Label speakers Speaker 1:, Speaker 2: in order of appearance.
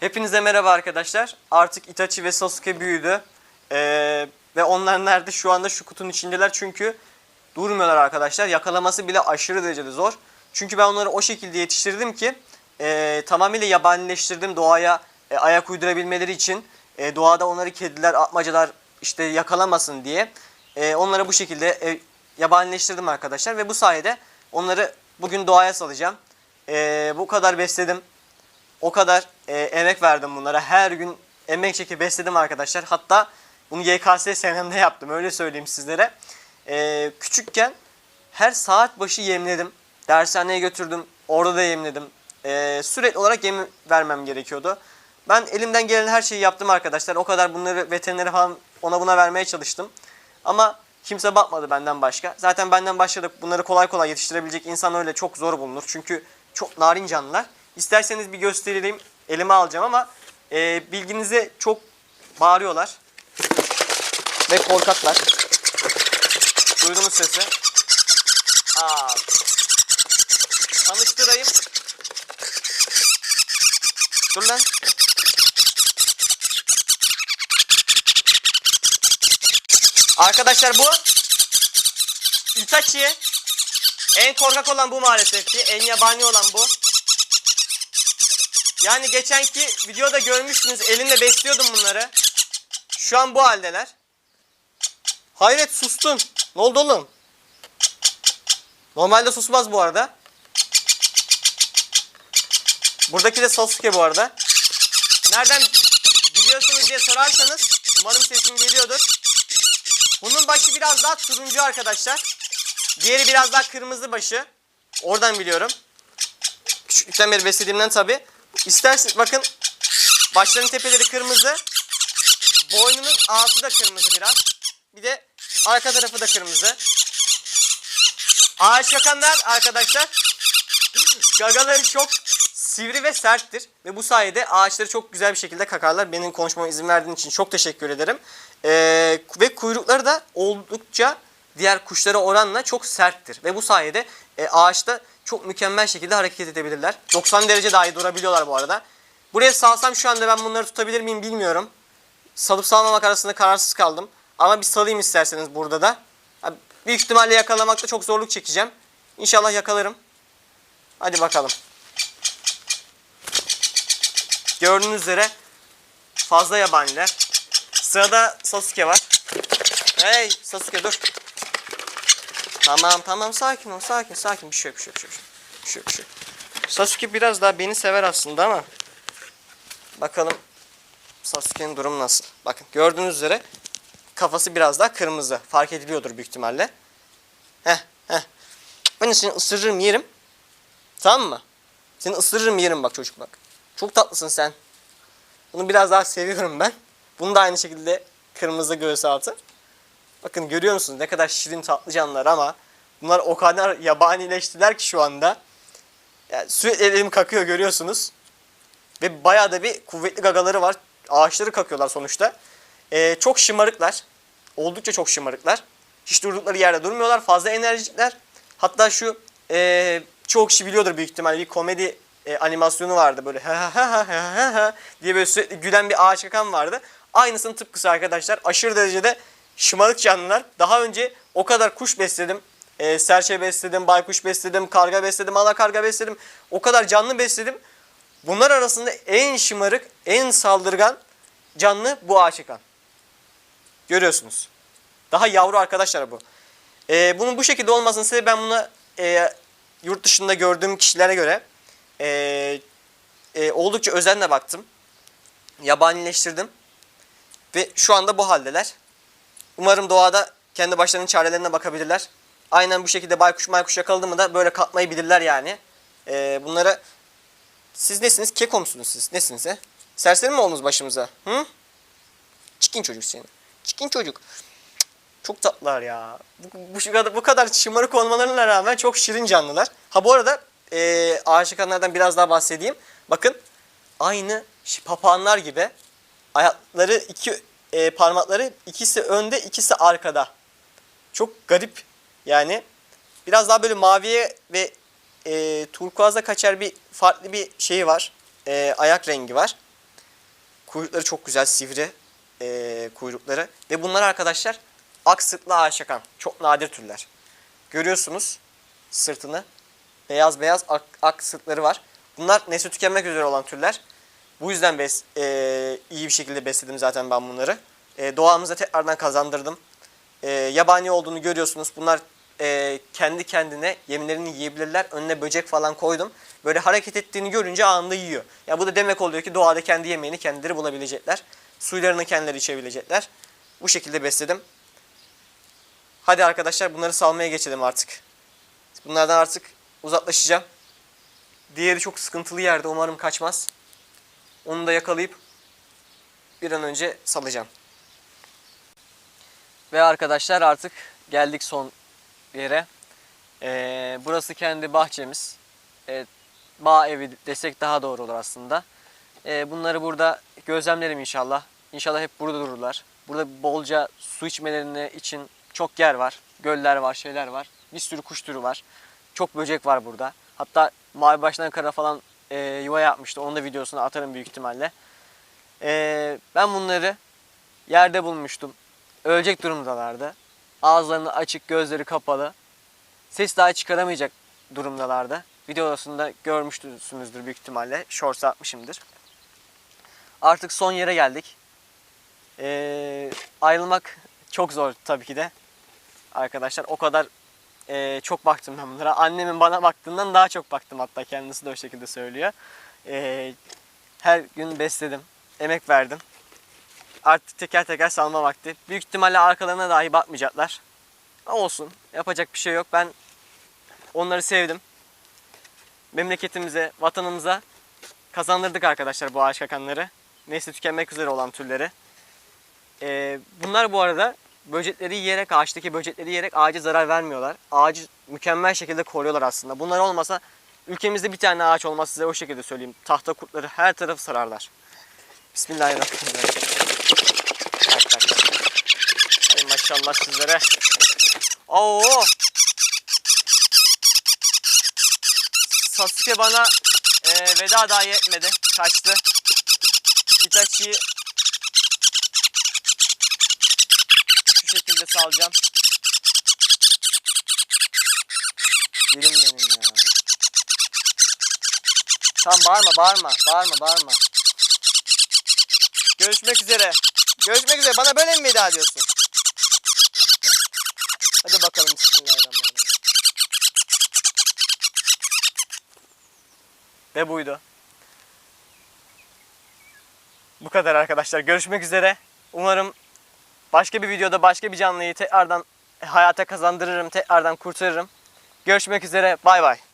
Speaker 1: Hepinize merhaba arkadaşlar. Artık Itachi ve Sasuke büyüdü. Ee, ve onlar nerede? Şu anda şu kutunun içindeler çünkü durmuyorlar arkadaşlar. Yakalaması bile aşırı derecede zor. Çünkü ben onları o şekilde yetiştirdim ki e, tamamıyla yabanileştirdim doğaya e, ayak uydurabilmeleri için. E, doğada onları kediler, atmacalar işte yakalamasın diye. E, onları bu şekilde e, yabanileştirdim arkadaşlar ve bu sayede onları bugün doğaya salacağım. E, bu kadar besledim. O kadar e, emek verdim bunlara. Her gün emek çekip besledim arkadaşlar. Hatta bunu YKS senemde yaptım. Öyle söyleyeyim sizlere. E, küçükken her saat başı yemledim. Dershaneye götürdüm. Orada da yemledim. E, sürekli olarak yem vermem gerekiyordu. Ben elimden gelen her şeyi yaptım arkadaşlar. O kadar bunları veterinere falan ona buna vermeye çalıştım. Ama kimse bakmadı benden başka. Zaten benden başladık. Bunları kolay kolay yetiştirebilecek insan öyle çok zor bulunur. Çünkü çok narin canlılar. İsterseniz bir göstereyim. Elime alacağım ama e, bilginize çok bağırıyorlar. Ve korkaklar. Duydunuz sesi. Aa. Tanıştırayım. Dur lan. Arkadaşlar bu Itachi en korkak olan bu maalesef ki. En yabani olan bu. Yani geçenki videoda görmüştünüz elimle besliyordum bunları. Şu an bu haldeler. Hayret sustun. Ne oldu oğlum? Normalde susmaz bu arada. Buradaki de Sasuke bu arada. Nereden biliyorsunuz diye sorarsanız umarım sesim geliyordur. Bunun başı biraz daha turuncu arkadaşlar. Diğeri biraz daha kırmızı başı. Oradan biliyorum. Küçüklükten beri beslediğimden tabi. İsterseniz bakın başlarının tepeleri kırmızı. Boynunun altı da kırmızı biraz. Bir de arka tarafı da kırmızı. Ağaç yakanlar arkadaşlar gagaları çok sivri ve serttir. Ve bu sayede ağaçları çok güzel bir şekilde kakarlar. Benim konuşmama izin verdiğin için çok teşekkür ederim. Ee, ve kuyrukları da oldukça diğer kuşlara oranla çok serttir. Ve bu sayede e, ağaçta çok mükemmel şekilde hareket edebilirler. 90 derece dahi durabiliyorlar bu arada. Buraya salsam şu anda ben bunları tutabilir miyim bilmiyorum. Salıp salmamak arasında kararsız kaldım. Ama bir salayım isterseniz burada da. Büyük ihtimalle yakalamakta çok zorluk çekeceğim. İnşallah yakalarım. Hadi bakalım. Gördüğünüz üzere fazla yabaniler. Sırada Sasuke var. Hey Sasuke dur. Tamam tamam sakin ol sakin sakin bir şey bir şey bir şey. Bir şey bir şey yok. Sasuke biraz daha beni sever aslında ama bakalım Sasuke'nin durumu nasıl. Bakın gördüğünüz üzere kafası biraz daha kırmızı. Fark ediliyordur büyük ihtimalle. Heh heh. Ben seni ısırırım yerim. Tamam mı? Seni ısırırım yerim bak çocuk bak. Çok tatlısın sen. Bunu biraz daha seviyorum ben. Bunu da aynı şekilde kırmızı göğüs altı. Bakın görüyor musunuz ne kadar şirin tatlı canlılar ama bunlar o kadar yabanileştiler ki şu anda. Yani sürekli elim kakıyor görüyorsunuz. Ve bayağı da bir kuvvetli gagaları var. Ağaçları kakıyorlar sonuçta. Ee, çok şımarıklar. Oldukça çok şımarıklar. Hiç durdukları yerde durmuyorlar. Fazla enerjikler. Hatta şu e, çoğu kişi biliyordur büyük ihtimalle bir komedi e, animasyonu vardı böyle ha ha ha ha ha diye böyle sürekli gülen bir ağaç kakan vardı. Aynısının tıpkısı arkadaşlar. Aşırı derecede şımarık canlılar. Daha önce o kadar kuş besledim. E, serçe besledim, baykuş besledim, karga besledim, alakarga besledim. O kadar canlı besledim. Bunlar arasında en şımarık, en saldırgan canlı bu ağaç kakan. Görüyorsunuz. Daha yavru arkadaşlar bu. E, bunun bu şekilde olmasının sebebi ben buna e, yurt dışında gördüğüm kişilere göre e, e, oldukça özenle baktım. Yabanileştirdim. Ve şu anda bu haldeler. Umarım doğada kendi başlarının çarelerine bakabilirler. Aynen bu şekilde baykuş maykuş yakaladı mı da böyle katmayı bilirler yani. E, bunlara siz nesiniz? Keko musunuz siz? Nesiniz he? Serseri mi oldunuz başımıza? Hı? Çikin çocuk senin. Çikin çocuk. Çok tatlılar ya. Bu, bu, kadar, bu kadar şımarık olmalarına rağmen çok şirin canlılar. Ha bu arada e, ağaç yakanlardan biraz daha bahsedeyim. Bakın aynı papağanlar gibi ayakları iki e, parmakları ikisi önde ikisi arkada. Çok garip yani. Biraz daha böyle maviye ve e, turkuaza kaçar bir farklı bir şeyi var. E, ayak rengi var. Kuyrukları çok güzel, sivri e, kuyrukları. Ve bunlar arkadaşlar ak sırtlı ağaçakan. Çok nadir türler. Görüyorsunuz sırtını. Beyaz beyaz ak, ak sırtları var. Bunlar nesli tükenmek üzere olan türler. Bu yüzden bes, e, iyi bir şekilde besledim zaten ben bunları. E, doğamıza tekrardan kazandırdım. E, yabani olduğunu görüyorsunuz. Bunlar e, kendi kendine yemlerini yiyebilirler. Önüne böcek falan koydum. Böyle hareket ettiğini görünce anında yiyor. Ya bu da demek oluyor ki doğada kendi yemeğini kendileri bulabilecekler. Suylarını kendileri içebilecekler. Bu şekilde besledim. Hadi arkadaşlar bunları salmaya geçelim artık. Bunlardan artık uzaklaşacağım. Diğeri çok sıkıntılı yerde. Umarım kaçmaz. Onu da yakalayıp bir an önce salacağım. Ve arkadaşlar artık geldik son yere. Ee, burası kendi bahçemiz. Evet, bağ evi desek daha doğru olur aslında. Ee, bunları burada gözlemlerim inşallah. İnşallah hep burada dururlar. Burada bolca su içmelerine için çok yer var. Göller var, şeyler var. Bir sürü kuş türü var. Çok böcek var burada. Hatta mavi baştan kara falan e, yuva yapmıştı. Onun da videosunu atarım büyük ihtimalle. Ee, ben bunları yerde bulmuştum. Ölecek durumdalardı. Ağızlarını açık, gözleri kapalı. Ses daha çıkaramayacak durumdalardı. Videosunda görmüşsünüzdür büyük ihtimalle. Shorts atmışımdır. Artık son yere geldik. Ee, ayrılmak çok zor tabii ki de. Arkadaşlar o kadar e, çok baktım ben bunlara. Annemin bana baktığından daha çok baktım hatta kendisi de o şekilde söylüyor. Ee, her gün besledim. Emek verdim. Artık teker teker salma vakti. Büyük ihtimalle arkalarına dahi bakmayacaklar. Olsun. Yapacak bir şey yok. Ben onları sevdim. Memleketimize, vatanımıza kazandırdık arkadaşlar bu ağaç kakanları. Nesli tükenmek üzere olan türleri. Ee, bunlar bu arada böcekleri yiyerek, ağaçtaki böcekleri yiyerek ağaca zarar vermiyorlar. Ağacı mükemmel şekilde koruyorlar aslında. Bunlar olmasa ülkemizde bir tane ağaç olmaz size o şekilde söyleyeyim. Tahta kurtları her tarafı sararlar. Bismillahirrahmanirrahim. Ay maşallah sizlere. Oo. Sasuke bana e, veda dahi etmedi. Kaçtı. Itachi'yi şekilde salacağım. Dilim benim ya. Tamam bağırma bağırma bağırma bağırma. Görüşmek üzere. Görüşmek üzere. Bana böyle mi veda ediyorsun? Hadi bakalım Bismillahirrahmanirrahim. Ve buydu. Bu kadar arkadaşlar. Görüşmek üzere. Umarım başka bir videoda başka bir canlıyı tekrardan hayata kazandırırım. Tekrardan kurtarırım. Görüşmek üzere. Bay bay.